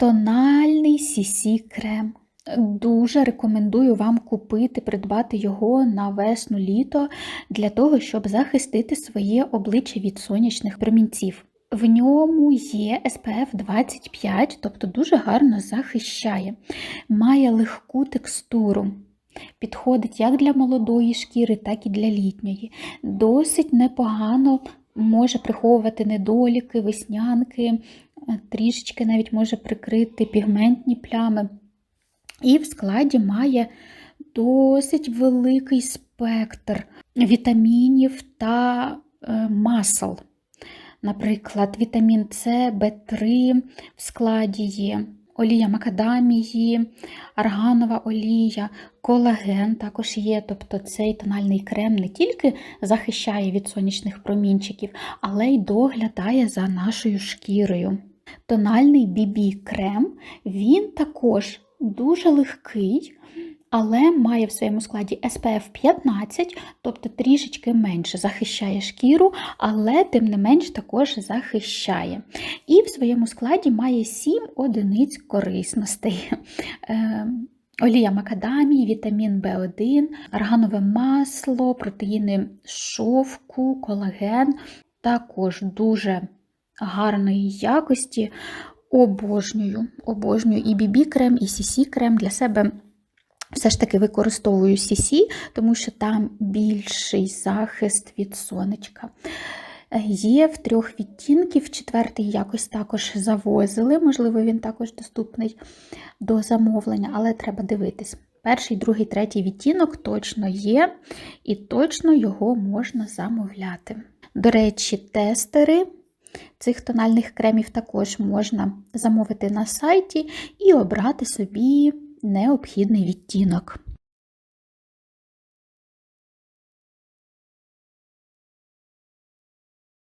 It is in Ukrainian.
Тональний CC крем. Дуже рекомендую вам купити, придбати його на весну-літо для того, щоб захистити своє обличчя від сонячних промінців. В ньому є SPF 25, тобто дуже гарно захищає, має легку текстуру. Підходить як для молодої шкіри, так і для літньої. Досить непогано може приховувати недоліки, веснянки, трішечки навіть може прикрити пігментні плями. І в складі має досить великий спектр вітамінів та е, масел. Наприклад, вітамін С, В3 в складі є, олія макадамії, арганова олія, колаген також є. Тобто цей тональний крем не тільки захищає від сонячних промінчиків, але й доглядає за нашою шкірою. Тональний BB крем, він також дуже легкий, але має в своєму складі SPF 15, тобто трішечки менше захищає шкіру, але тим не менш також захищає. І в своєму складі має 7 одиниць корисностей. Е, Олія макадамії, вітамін В1, арганове масло, протеїни шовку, колаген. Також дуже гарної якості. Обожнюю, обожнюю і BB крем, і CC крем для себе. Все ж таки використовую CC, тому що там більший захист від сонечка. Є в трьох відтінків, четвертий якось також завозили, можливо, він також доступний до замовлення, але треба дивитись. Перший, другий, третій відтінок точно є, і точно його можна замовляти. До речі, тестери цих тональних кремів також можна замовити на сайті і обрати собі необхідний відтінок.